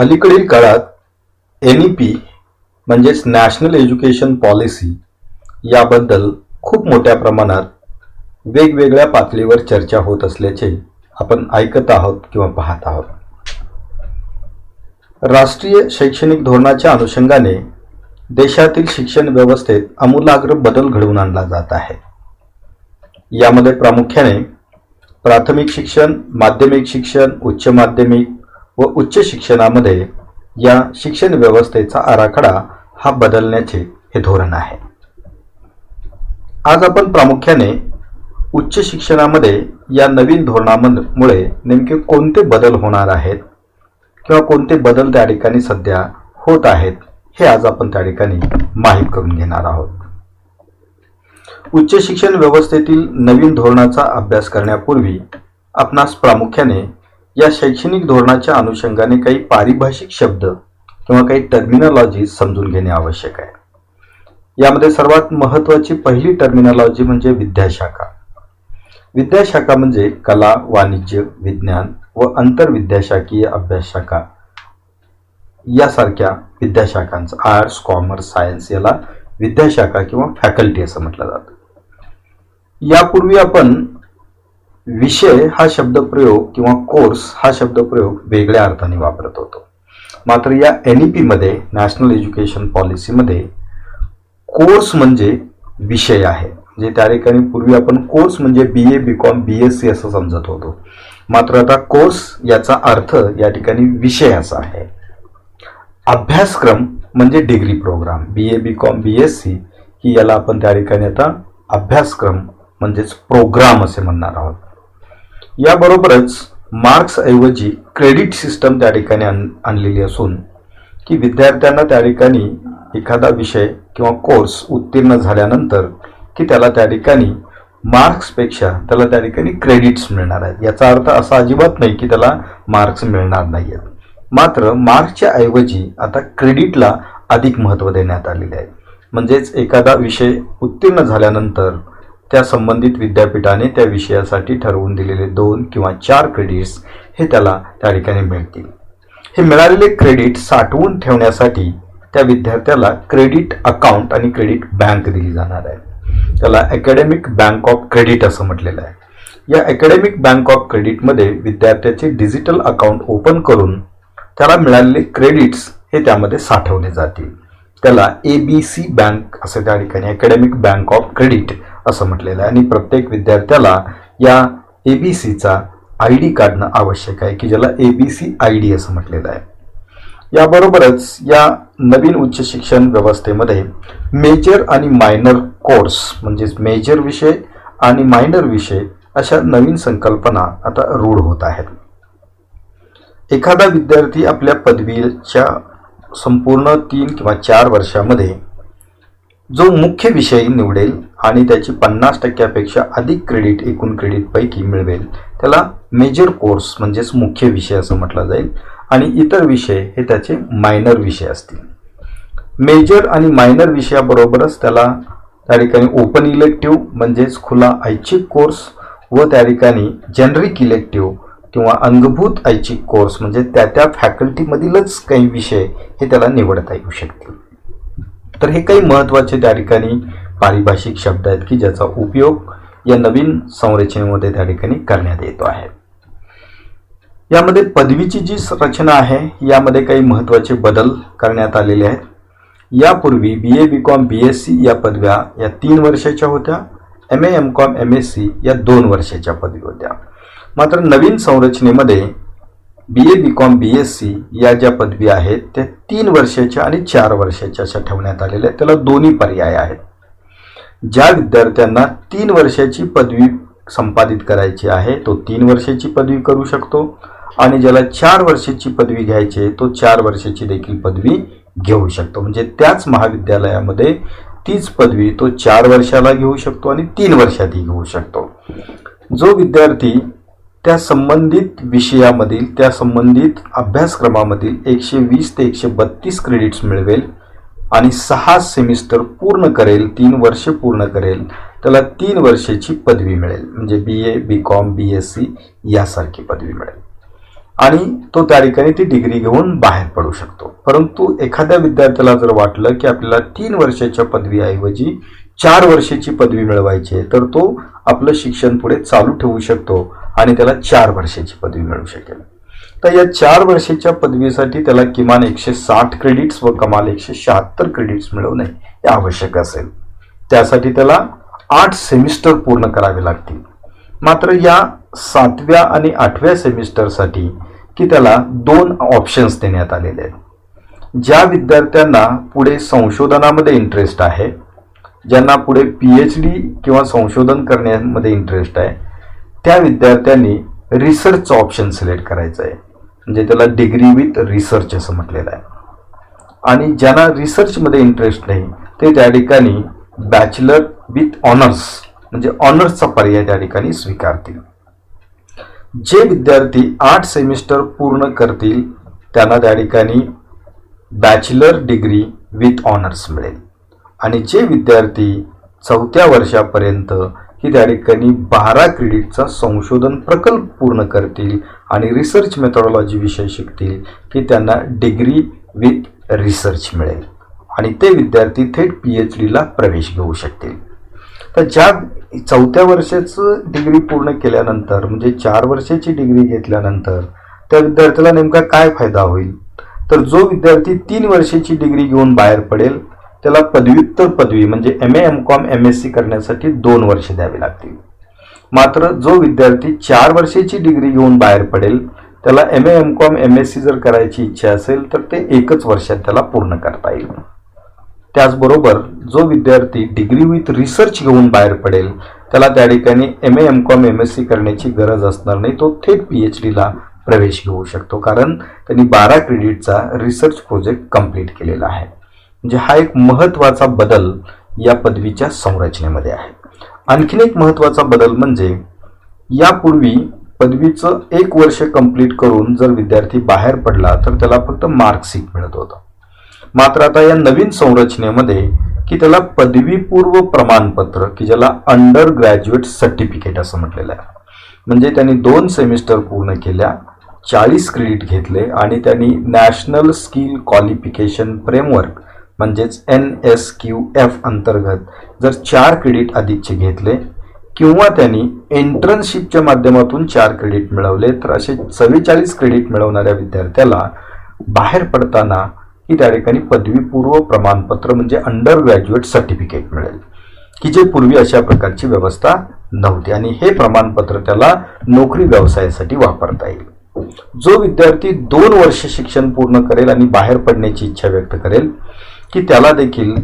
अलीकडील काळात N E P म्हणजेच नॅशनल एज्युकेशन पॉलिसी याबद्दल खूप मोठ्या प्रमाणात वेगवेगळ्या पातळीवर चर्चा होत असल्याचे आपण ऐकत आहोत किंवा पाहत आहोत. राष्ट्रीय शैक्षणिक धोरणाच्या अनुषंगाने देशातील शिक्षण व्यवस्थेत आमूलाग्र बदल घडवून आणला जात आहे. यामध्ये प्रामुख्याने प्राथमिक शिक्षण माध्यमिक शिक्षण उच्च माध्यमिक व उच्च शिक्षणामध्ये या शिक्षण व्यवस्थेचा आराखडा हा बदलण्याचे हे धोरण आहे. आज आपण प्रामुख्याने उच्च शिक्षणामध्ये या नवीन धोरणामुळे नेमके कोणते बदल होणार आहेत किंवा कोणते बदल त्या ठिकाणी सध्या होत आहेत हे आज आपण त्या ठिकाणी माहीत करून घेणार आहोत. उच्च शिक्षण व्यवस्थेतील नवीन धोरणाचा अभ्यास करण्यापूर्वी आपणास प्रामुख्याने या शैक्षणिक धोरणाच्या अनुषंगाने काही पारिभाषिक शब्द किंवा काही टर्मिनॉलॉजी समजून घेणे आवश्यक आहे. यामध्ये सर्वात महत्वाची पहिली टर्मिनॉलॉजी म्हणजे विद्याशाखा. विद्याशाखा म्हणजे कला वाणिज्य विज्ञान व आंतरविद्याशाखीय अभ्यास शाखा यासारख्या विद्याशाखांचं आर्ट्स कॉमर्स सायन्स याला विद्याशाखा किंवा फॅकल्टी असं म्हटलं जातं. यापूर्वी आपण विषय हा शब्दप्रयोग किंवा कोर्स हा शब्दप्रयोग वेगळ्या अर्थाने वापरत होतो. मात्र या एन ई पीमध्ये नॅशनल एज्युकेशन पॉलिसीमध्ये कोर्स म्हणजे विषय आहे. म्हणजे त्या ठिकाणी पूर्वी आपण कोर्स म्हणजे B A B Com B S C असं समजत होतो. मात्र आता कोर्स याचा अर्थ या ठिकाणी विषय असा आहे. अभ्यासक्रम म्हणजे degree program. B A B Com B S C ही याला आपण त्या ठिकाणी आता अभ्यासक्रम म्हणजेच प्रोग्राम असे म्हणणार आहोत. याबरोबरच मार्क्स ऐवजी क्रेडिट सिस्टम त्या ठिकाणी आण आणलेली असून की विद्यार्थ्यांना त्या ठिकाणी एखादा विषय किंवा कोर्स उत्तीर्ण झाल्यानंतर की त्याला त्या ठिकाणी मार्क्सपेक्षा त्याला त्या ठिकाणी क्रेडिट्स मिळणार आहेत. याचा अर्थ असा अजिबात नाही की त्याला मार्क्स मिळणार नाही आहेत मात्र मार्क्सच्या ऐवजी आता क्रेडिटला अधिक महत्त्व देण्यात आलेले आहे. म्हणजेच एखादा विषय उत्तीर्ण झाल्यानंतर त्या संबंधित विद्यापीठाने त्या विषयासाठी ठरवून दिलेले दोन किंवा चार क्रेडिट्स हे त्याला त्या ठिकाणी मिळतील. हे मिळालेले क्रेडिट साठवून ठेवण्यासाठी त्या विद्यार्थ्याला क्रेडिट अकाउंट आणि क्रेडिट बँक दिली जाणार आहे. त्याला अकॅडमिक बँक ऑफ क्रेडिट असं म्हटलेलं आहे. या अकॅडमिक बँक ऑफ क्रेडिटमध्ये विद्यार्थ्याचे डिजिटल अकाउंट ओपन करून त्याला मिळालेले क्रेडिट्स हे त्यामध्ये साठवले जातील. त्याला ए बी सी बँक असं त्या ठिकाणी अकॅडमिक बँक ऑफ क्रेडिट असं म्हटलेलं आहे. आणि प्रत्येक विद्यार्थ्याला या ए बी सीचा आय डी काढणं आवश्यक आहे की ज्याला A B C I D असं म्हटलेलं आहे. याबरोबरच या नवीन उच्च शिक्षण व्यवस्थेमध्ये मेजर आणि मायनर कोर्स म्हणजेच मेजर विषय आणि मायनर विषय अशा नवीन संकल्पना आता रूढ होत आहेत. एखादा विद्यार्थी आपल्या पदवीच्या संपूर्ण तीन किंवा चार वर्षामध्ये जो मुख्य विषय निवडेल आणि त्याची पन्नास टक्क्यापेक्षा अधिक क्रेडिट एकूण क्रेडिटपैकी मिळवेल त्याला मेजर कोर्स म्हणजेच मुख्य विषय असं म्हटलं जाईल. आणि इतर विषय हे त्याचे मायनर विषय असतील. मेजर आणि मायनर विषयाबरोबरच त्याला त्या ठिकाणी ओपन इलेक्टिव्ह म्हणजेच खुला ऐच्छिक कोर्स व त्या ठिकाणी जनरिक इलेक्टिव्ह किंवा अंगभूत ऐच्छिक कोर्स म्हणजे त्या त्या फॅकल्टीमधीलच काही विषय हे त्याला निवडता येऊ शकतील. तर हे काही महत्त्वाचे त्या ठिकाणी पारिभाषिक शब्द आहेत की ज्याचा उपयोग या नवीन संरचनेमध्ये त्या ठिकाणी करण्यात येतो आहे. यामध्ये पदवीची जी रचना आहे यामध्ये काही महत्त्वाचे बदल करण्यात आलेले आहेत. यापूर्वी B A B Com B S C या पदव्या या तीन वर्षाच्या होत्या. M A M Com M S C या दोन वर्षाच्या पदवी होत्या. मात्र नवीन संरचनेमध्ये B A B Com B S C या ज्या पदवी आहेत त्या तीन वर्षाच्या आणि चार वर्षाच्या अशा ठेवण्यात आलेल्या आहेत. त्याला दोन्ही पर्याय आहेत. ज्या विद्यार्थ्यांना तीन वर्षाची पदवी संपादित करायची आहे तो तीन वर्षाची पदवी करू शकतो आणि ज्याला चार वर्षाची पदवी घ्यायची आहे तो चार वर्षाची देखील पदवी घेऊ शकतो. म्हणजे त्याच महाविद्यालयामध्ये तीच पदवी तो चार वर्षाला घेऊ शकतो आणि तीन वर्षातही घेऊ शकतो. जो विद्यार्थी त्या संबंधित विषयामधील त्या संबंधित अभ्यासक्रमामधील एकशे वीस ते एकशे बत्तीस क्रेडिट्स मिळवेल आणि सहा सेमिस्टर पूर्ण करेल तीन वर्ष पूर्ण करेल. त्याला तीन वर्षाची पदवी मिळेल. म्हणजे B A B Com B S C यासारखी पदवी मिळेल. आणि तो त्या ठिकाणी ती डिग्री घेऊन बाहेर पडू शकतो. परंतु एखाद्या विद्यार्थ्याला जर वाटलं की आपल्याला तीन वर्षाच्या पदवीऐवजी चार वर्षाची पदवी मिळवायची आहे तर तो आपलं शिक्षण पुढे चालू ठेवू शकतो. आणि त्याला चार वर्षाची पदवी मिळू शकेल. तर या चार वर्षाच्या पदवीसाठी त्याला किमान एकशे साठ क्रेडिट्स व कमाल एकशे शहात्तर क्रेडिट्स मिळवणे हे आवश्यक असेल. त्यासाठी त्याला आठ सेमिस्टर पूर्ण करावे लागतील. मात्र या सातव्या आणि आठव्या सेमिस्टरसाठी की त्याला दोन ऑप्शन्स देण्यात आलेले आहेत. ज्या विद्यार्थ्यांना पुढे संशोधनामध्ये इंटरेस्ट आहे ज्यांना पुढे पी एच डी किंवा संशोधन करण्यामध्ये इंटरेस्ट आहे त्या विद्यार्थ्यांनी रिसर्चचं ऑप्शन सिलेक्ट करायचं आहे. म्हणजे त्याला डिग्री विथ रिसर्च असं म्हटलेलं आहे. आणि ज्यांना रिसर्चमध्ये इंटरेस्ट नाही ते त्या ठिकाणी बॅचलर विथ ऑनर्स म्हणजे ऑनर्सचा पर्याय त्या ठिकाणी स्वीकारतील. जे विद्यार्थी आठ सेमिस्टर पूर्ण करतील त्यांना त्या ठिकाणी बॅचलर डिग्री विथ ऑनर्स मिळेल. आणि जे विद्यार्थी चौथ्या वर्षापर्यंत की त्या ठिकाणी बारा क्रेडिटचा संशोधन प्रकल्प पूर्ण करतील आणि रिसर्च मेथॉडॉलॉजी विषय शिकतील की त्यांना डिग्री विथ रिसर्च मिळेल. आणि ते विद्यार्थी थेट पी एच डीला प्रवेश घेऊ शकतील. तर ज्या चौथ्या वर्षाचं डिग्री पूर्ण केल्यानंतर म्हणजे चार वर्षाची डिग्री घेतल्यानंतर त्या विद्यार्थ्याला नेमका काय फायदा होईल? तर जो विद्यार्थी तीन वर्षाची डिग्री घेऊन बाहेर पडेल त्याला पदव्युत्तर पदवी म्हणजे M A M Com M S C करण्यासाठी दोन वर्ष द्यावी लागतील. मात्र जो विद्यार्थी चार वर्षाची डिग्री घेऊन बाहेर पडेल त्याला M A M Com M S C जर करायची इच्छा असेल तर ते एकच वर्षात त्याला पूर्ण करता येईल. त्याचबरोबर जो विद्यार्थी डिग्री विथ रिसर्च घेऊन बाहेर पडेल त्याला त्या ठिकाणी M A M Com M S C करण्याची गरज असणार नाही तो थेट पी एच डीला प्रवेश घेऊ शकतो कारण त्यांनी बारा क्रेडिटचा रिसर्च प्रोजेक्ट कंप्लीट केलेला आहे. म्हणजे हा एक महत्त्वाचा बदल या पदवीच्या संरचनेमध्ये आहे. आणखीन एक महत्त्वाचा बदल म्हणजे यापूर्वी पदवीचं एक वर्ष कंप्लीट करून जर विद्यार्थी बाहेर पडला तर त्याला फक्त मार्कशीट मिळत होतं. मात्र आता या नवीन संरचनेमध्ये की त्याला पदवीपूर्व प्रमाणपत्र की ज्याला अंडर ग्रॅज्युएट सर्टिफिकेट असं म्हटलेलं आहे. म्हणजे त्यांनी दोन सेमिस्टर पूर्ण केल्या चाळीस क्रेडिट घेतले आणि त्यांनी नॅशनल स्किल क्वालिफिकेशन फ्रेमवर्क म्हणजेच एन एस क्यू एफ अंतर्गत जर चार क्रेडिट अधिकचे घेतले किंवा त्यांनी एंट्रन्सशिपच्या माध्यमातून चार क्रेडिट मिळवले तर असे चव्वेचाळीस क्रेडिट मिळवणाऱ्या विद्यार्थ्याला बाहेर पडताना की त्या ठिकाणी पदवीपूर्व प्रमाणपत्र म्हणजे अंडर ग्रॅज्युएट सर्टिफिकेट मिळेल की जे पूर्वी अशा प्रकारची व्यवस्था नव्हती. आणि हे प्रमाणपत्र त्याला नोकरी व्यवसायासाठी वापरता येईल. जो विद्यार्थी दोन वर्ष शिक्षण पूर्ण करेल आणि बाहेर पडण्याची इच्छा व्यक्त करेल की त्याला देखील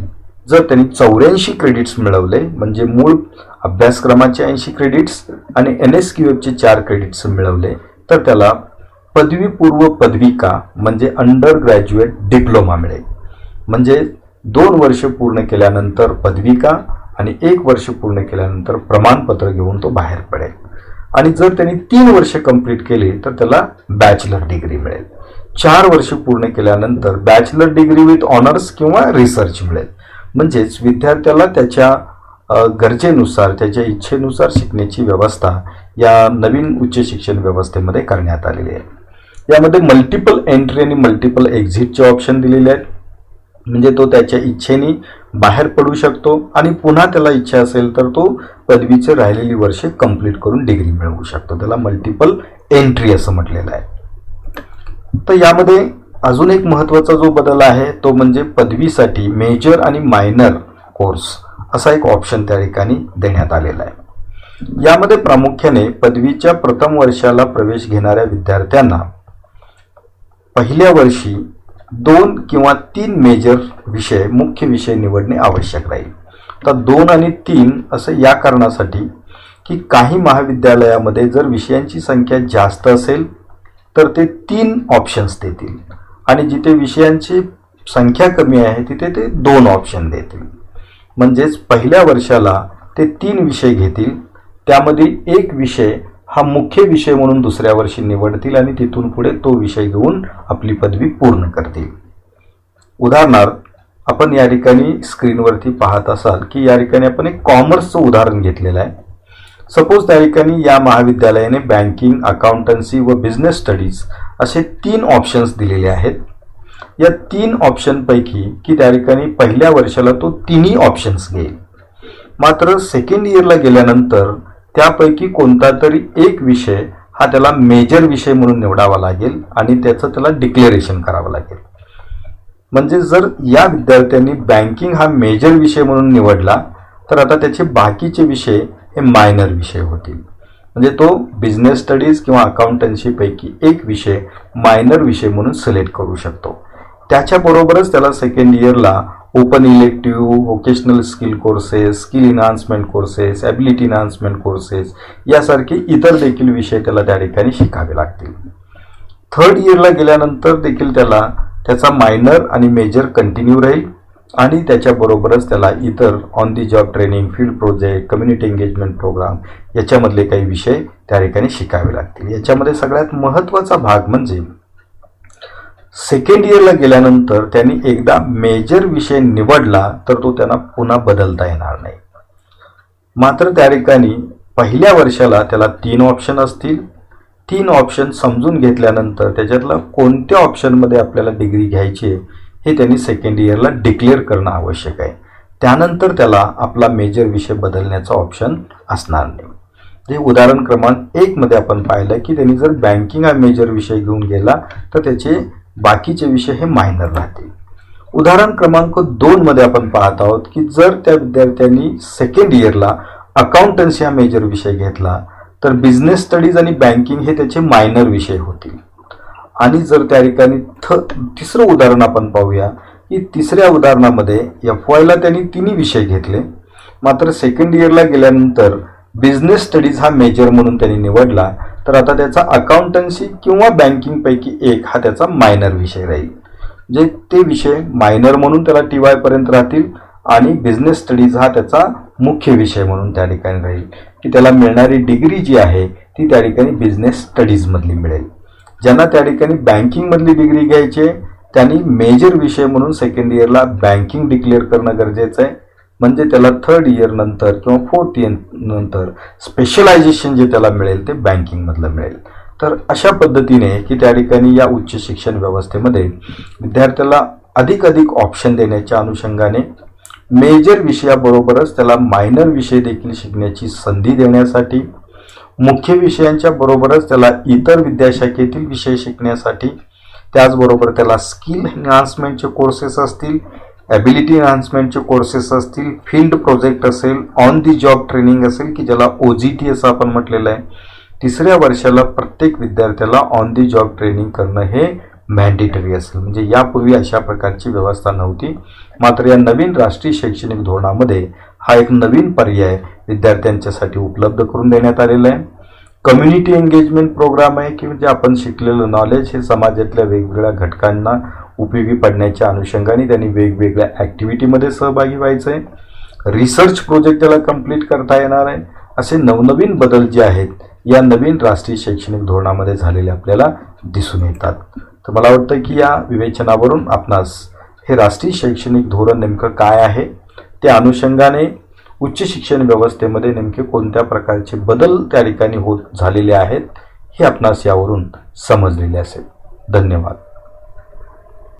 जर त्यांनी चौऱ्याऐंशी क्रेडिट्स मिळवले म्हणजे मूळ अभ्यासक्रमाचे ऐंशी क्रेडिट्स आणि एन एस क्यू एफचे चार क्रेडिट्स मिळवले तर त्याला पदवीपूर्व पदविका म्हणजे अंडर ग्रॅज्युएट डिप्लोमा मिळेल. म्हणजे दोन वर्ष पूर्ण केल्यानंतर पदविका आणि एक वर्ष पूर्ण केल्यानंतर प्रमाणपत्र घेऊन तो बाहेर पडेल. आणि जर त्यांनी तीन वर्ष कंप्लीट केली तर त्याला बॅचलर डिग्री मिळेल. चार वर्ष पूर्ण केल्यानंतर बॅचलर डिग्री विथ ऑनर्स किंवा रिसर्च मिळेल. म्हणजेच विद्यार्थ्याला त्याच्या गरजेनुसार त्याच्या इच्छेनुसार शिकण्याची व्यवस्था या नवीन उच्च शिक्षण व्यवस्थेमध्ये करण्यात आलेली आहे. यामध्ये मल्टिपल एंट्री आणि मल्टिपल एक्झिटचे ऑप्शन दिलेले आहेत. म्हणजे तो त्याच्या इच्छेने बाहेर पडू शकतो आणि पुन्हा त्याला इच्छा असेल तर तो पदवीचे राहिलेली वर्षे कंप्लीट करून डिग्री मिळवू शकतो. त्याला मल्टिपल एंट्री असं म्हटलेलं आहे. तर यामध्ये अजून एक महत्त्वाचा जो बदल आहे तो म्हणजे पदवीसाठी मेजर आणि मायनर कोर्स असा एक ऑप्शन त्या ठिकाणी देण्यात आलेला आहे. यामध्ये प्रामुख्याने पदवीच्या प्रथम वर्षाला प्रवेश घेणाऱ्या विद्यार्थ्यांना पहिल्या वर्षी दोन किंवा तीन मेजर विषय मुख्य विषय निवडणे आवश्यक राहील. तर दोन आणि तीन असं या कारणासाठी की काही महाविद्यालयामध्ये जर विषयांची संख्या जास्त असेल तर ते तीन ऑप्शन्स देतील. आणि जिथे विषयांची संख्या कमी आहे तिथे ते दोन ऑप्शन देतील. म्हणजेच पहिल्या वर्षाला ते तीन विषय घेतील. त्यामध्ये एक विषय हा मुख्य विषय म्हणून दुसऱ्या वर्षी निवडतील आणि तिथून पुढे तो विषय घेऊन आपली पदवी पूर्ण करतील. उदाहरणार्थ आपण या ठिकाणी स्क्रीनवरती पाहत असाल की या ठिकाणी आपण एक कॉमर्सचं उदाहरण घेतलेलं आहे. सपोज त्या ठिकाणी या महाविद्यालयाने बँकिंग अकाउंटन्सी व बिझनेस स्टडीज असे तीन ऑप्शन्स दिलेले आहेत. या तीन ऑप्शनपैकी की त्या ठिकाणी पहिल्या वर्षाला तो तिन्ही ऑप्शन्स घेईल. मात्र सेकंड इयरला गेल्यानंतर त्यापैकी कोणता तरी एक विषय हा त्याला मेजर विषय म्हणून निवडावा लागेल आणि त्याचं त्याला डिक्लेरेशन करावं लागेल. म्हणजे जर या विद्यार्थ्यांनी बँकिंग हा मेजर विषय म्हणून निवडला तर आता त्याचे बाकीचे विषय हे मायनर विषय होतील. म्हणजे तो बिझनेस स्टडीज किंवा अकाउंटन्सीपैकी एक विषय मायनर विषय म्हणून सिलेक्ट करू शकतो. त्याच्याबरोबरच त्याला सेकंड इयरला open elective vocational skill courses skill enhancement courses ability enhancement courses यासारखे इतर देखील विषय त्याला त्या ठिकाणी शिकावे लागतील. थर्ड इयरला गेल्यानंतर देखील त्याला त्याचा मायनर आणि मेजर कंटिन्यू राहील. आणि त्याच्याबरोबरच त्याला इतर on the job training field project community engagement program याच्यामधले काही विषय त्या ठिकाणी शिकावे लागतील. याच्यामध्ये सगळ्यात महत्त्वाचा भाग म्हणजे सेकंड इयरला गेल्यानंतर त्यांनी एकदा मेजर विषय निवडला तर तो त्यांना पुन्हा बदलता येणार नाही. मात्र त्या ठिकाणी पहिल्या वर्षाला त्याला तीन ऑप्शन असतील. तीन ऑप्शन समजून घेतल्यानंतर त्याच्यातला कोणत्या ऑप्शनमध्ये आपल्याला डिग्री घ्यायची आहे हे त्यांनी सेकंड इयरला डिक्लेअर करणं आवश्यक आहे. त्यानंतर त्याला आपला मेजर विषय बदलण्याचा ऑप्शन असणार नाही. जे उदाहरण क्रमांक एकमध्ये आपण पाहिलं की त्यांनी जर बँकिंग हा मेजर विषय घेऊन गेला तर त्याचे बाकीचे विषय हे मायनर राहतील. उदाहरण क्रमांक दोनमध्ये आपण पाहत आहोत की जर त्या विद्यार्थ्यांनी सेकंड इयरला अकाउंटन्सी हा मेजर विषय घेतला तर बिझनेस स्टडीज आणि बँकिंग हे त्याचे मायनर विषय होतील. आणि जर त्या ठिकाणी थ तिसरं उदाहरण आपण पाहूया की तिसऱ्या उदाहरणामध्ये एफ वायला त्यांनी तिन्ही विषय घेतले. मात्र सेकंड इयरला गेल्यानंतर बिझनेस स्टडीज हा मेजर म्हणून त्यांनी निवडला. तर आता त्याचा अकाउंटन्सी किंवा बँकिंगपैकी एक हा त्याचा मायनर विषय राहील. जे ते विषय मायनर म्हणून त्याला टी वायपर्यंत राहतील आणि बिझनेस स्टडीज हा त्याचा मुख्य विषय म्हणून त्या ठिकाणी राहील. की त्याला मिळणारी डिग्री जी आहे ती त्या ठिकाणी बिझनेस स्टडीजमधली मिळेल. ज्यांना त्या ठिकाणी बँकिंगमधली डिग्री घ्यायची आहे त्यांनी मेजर विषय म्हणून सेकंड इयरला बँकिंग डिक्लेअर करणं गरजेचं आहे. म्हणजे त्याला थर्ड इयर नंतर किंवा फोर्थ इयर नंतर स्पेशलायझेशन जे त्याला मिळेल ते बँकिंगमधलं मिळेल. तर अशा पद्धतीने की त्या ठिकाणी या उच्च शिक्षण व्यवस्थेमध्ये विद्यार्थ्याला अधिक अधिक ऑप्शन देण्याच्या अनुषंगाने मेजर विषयाबरोबरच त्याला मायनर विषय देखील शिकण्याची संधी देण्यासाठी मुख्य विषयांच्या बरोबरच त्याला इतर विद्याशाखेतील विषय शिकण्यासाठी त्याचबरोबर त्याला स्किल एन्हान्समेंटचे कोर्सेस असतील ॲबिलिटी एन्हान्समेंटचे कोर्सेस असतील फील्ड प्रोजेक्ट असेल ऑन दी जॉब ट्रेनिंग असेल की ज्याला ओ जी टी असं आपण म्हटलेलं आहे तिसऱ्या वर्षाला प्रत्येक विद्यार्थ्याला ऑन दी जॉब ट्रेनिंग करणं हे मॅन्डेटरी असेल. म्हणजे यापूर्वी अशा प्रकारची व्यवस्था नव्हती. मात्र या नवीन राष्ट्रीय शैक्षणिक धोरणामध्ये हा एक नवीन पर्याय विद्यार्थ्यांच्यासाठी उपलब्ध करून देण्यात आलेला आहे. कम्युनिटी एंगेजमेंट प्रोग्राम आहे की म्हणजे आपण शिकलेलं नॉलेज हे समाजातल्या वेगवेगळ्या घटकांना उपयोगी पडण्याच्या अनुषंगाने त्यांनी वेगवेगळ्या ॲक्टिव्हिटीमध्ये सहभागी व्हायचं आहे. रिसर्च प्रोजेक्ट त्याला कंप्लीट करता येणार आहे. असे नवनवीन बदल जे आहेत या नवीन राष्ट्रीय शैक्षणिक धोरणामध्ये झालेले आपल्याला दिसून येतात. तर मला वाटतं की या विवेचनावरून आपणास हे राष्ट्रीय शैक्षणिक धोरण नेमकं काय आहे त्या अनुषंगाने उच्च शिक्षण व्यवस्थेमध्ये नेमके कोणत्या प्रकारचे बदल त्या ठिकाणी होत झालेले आहेत हे आपणास यावरून समजलेले असेल. धन्यवाद.